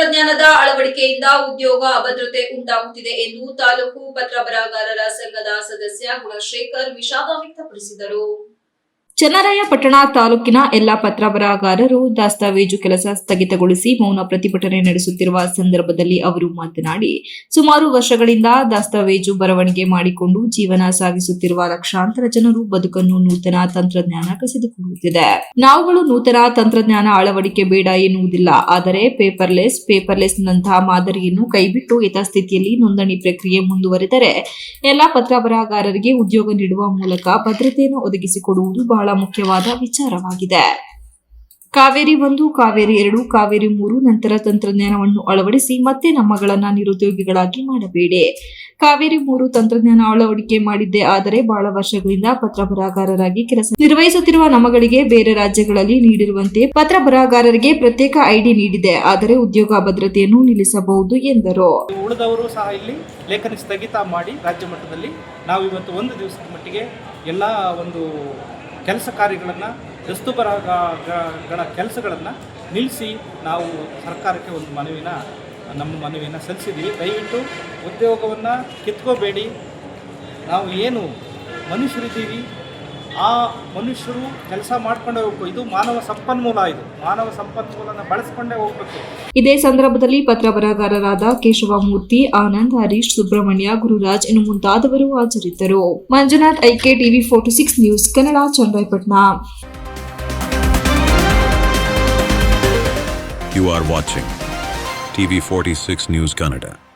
ತಂತ್ರಜ್ಞಾನದ ಅಳವಡಿಕೆಯಿಂದ ಉದ್ಯೋಗ ಅಭದ್ರತೆ ಉಂಟಾಗುತ್ತಿದೆ ಎಂದು ತಾಲೂಕು ಪತ್ರ ಬರಹಗಾರರ ಸಂಘದ ಸದಸ್ಯ ಗುಣಶೇಖರ್ ವಿಷಾದ ವ್ಯಕ್ತಪಡಿಸಿದರು. ಚನ್ನರಾಯಪಟ್ಟಣ ತಾಲೂಕಿನ ಎಲ್ಲಾ ಪತ್ರ ಬರಹಗಾರರು ದಾಸ್ತಾವೇಜು ಕೆಲಸ ಸ್ಥಗಿತಗೊಳಿಸಿ ಮೌನ ಪ್ರತಿಭಟನೆ ನಡೆಸುತ್ತಿರುವ ಸಂದರ್ಭದಲ್ಲಿ ಅವರು ಮಾತನಾಡಿ, ಸುಮಾರು ವರ್ಷಗಳಿಂದ ದಾಸ್ತಾವೇಜು ಬರವಣಿಗೆ ಮಾಡಿಕೊಂಡು ಜೀವನ ಸಾಗಿಸುತ್ತಿರುವ ಲಕ್ಷಾಂತರ ಜನರು ಬದುಕನ್ನು ನೂತನ ತಂತ್ರಜ್ಞಾನ ಕಸಿದುಕೊಳ್ಳುತ್ತಿದೆ. ನಾವುಗಳು ನೂತನ ತಂತ್ರಜ್ಞಾನ ಅಳವಡಿಕೆ ಬೇಡ ಎನ್ನುವುದಿಲ್ಲ, ಆದರೆ ಪೇಪರ್ಲೆಸ್ ಪೇಪರ್ಲೆಸ್ ನಂತಹ ಮಾದರಿಯನ್ನು ಕೈಬಿಟ್ಟು ಯಥಾಸ್ಥಿತಿಯಲ್ಲಿ ನೋಂದಣಿ ಪ್ರಕ್ರಿಯೆ ಮುಂದುವರೆದರೆ, ಎಲ್ಲಾ ಪತ್ರ ಬರಹಗಾರರಿಗೆ ಉದ್ಯೋಗ ನೀಡುವ ಮೂಲಕ ಭದ್ರತೆಯನ್ನು ಒದಗಿಸಿಕೊಡುವುದು ಬಹಳ ಮುಖ್ಯವಾದ ವಿಚಾರವಾಗಿದೆ. ಕಾವೇರಿ ಒಂದು, ಕಾವೇರಿ ಎರಡು, ಕಾವೇರಿ ಮೂರು ನಂತರ ತಂತ್ರಜ್ಞಾನವನ್ನು ಅಳವಡಿಸಿ ಮತ್ತೆ ನಮ್ಮಗಳನ್ನ ನಿರುದ್ಯೋಗಿಗಳಾಗಿ ಮಾಡಬೇಡಿ. ಕಾವೇರಿ ಮೂರು ತಂತ್ರಜ್ಞಾನ ಅಳವಡಿಕೆ ಮಾಡಿದ್ದೇ ಆದರೆ ಬಹಳ ವರ್ಷಗಳಿಂದ ಪತ್ರ ಬರಹಗಾರರಾಗಿ ಕೆಲಸ ನಿರ್ವಹಿಸುತ್ತಿರುವ ನಮಗಳಿಗೆ ಬೇರೆ ರಾಜ್ಯಗಳಲ್ಲಿ ನೀಡಿರುವಂತೆ ಪತ್ರ ಬರಹಗಾರರಿಗೆ ಪ್ರತ್ಯೇಕ ಐಡಿ ನೀಡಿದೆ. ಆದರೆ ಉದ್ಯೋಗ ಭದ್ರತೆಯನ್ನು ನಿಲ್ಲಿಸಬಹುದು ಎಂದರು. ಉಳಿದವರು ಸಹ ಇಲ್ಲಿ ಲೇಖನ ಸ್ಥಗಿತ ಮಾಡಿ ರಾಜ್ಯ ಮಟ್ಟದಲ್ಲಿ ನಾವು ಇವತ್ತು ಒಂದು ದಿವಸದ ಮಟ್ಟಿಗೆ ಎಲ್ಲ ಒಂದು ಕೆಲಸ ಕಾರ್ಯಗಳನ್ನು ರಸ್ತು ಬರಹಗಳ ಕೆಲಸಗಳನ್ನು ನಿಲ್ಲಿಸಿ ನಾವು ಸರ್ಕಾರಕ್ಕೆ ಒಂದು ಮನವಿನ, ನಮ್ಮ ಮನವಿಯನ್ನು ಸಲ್ಲಿಸಿದ್ದೀವಿ. ದಯವಿಟ್ಟು ಉದ್ಯೋಗವನ್ನು ಕಿತ್ಕೋಬೇಡಿ. ನಾವು ಏನು ಮನುಷ್ಯರಿದ್ದೀವಿ ಆ ಮನುಷ್ಯರು ಕೆಲಸ ಮಾಡ್ಕೊಂಡೇ ಹೋಗ್ಬೇಕು. ಇದು ಮಾನವ ಸಂಪನ್ಮೂಲ ಇದು. ಮಾನವ ಸಂಪನ್ಮೂಲನ ಬಳಸ್ಕೊಂಡೇ ಹೋಗ್ಬೇಕು. ಇದೇ ಸಂದರ್ಭದಲ್ಲಿ ಪತ್ರ ಬರಹಗಾರರಾದ ಕೇಶವಮೂರ್ತಿ ಆನಂದ್ ಹರೀಶ್ ಸುಬ್ರಹ್ಮಣ್ಯ ಗುರುರಾಜ್ ಇನ್ನು ಮುಂತಾದವರು ಹಾಜರಿದ್ದರು. Manjunath ಐಕೆ TV forty six news Kannada Channarayapatna. You are watching TV46 News Canada.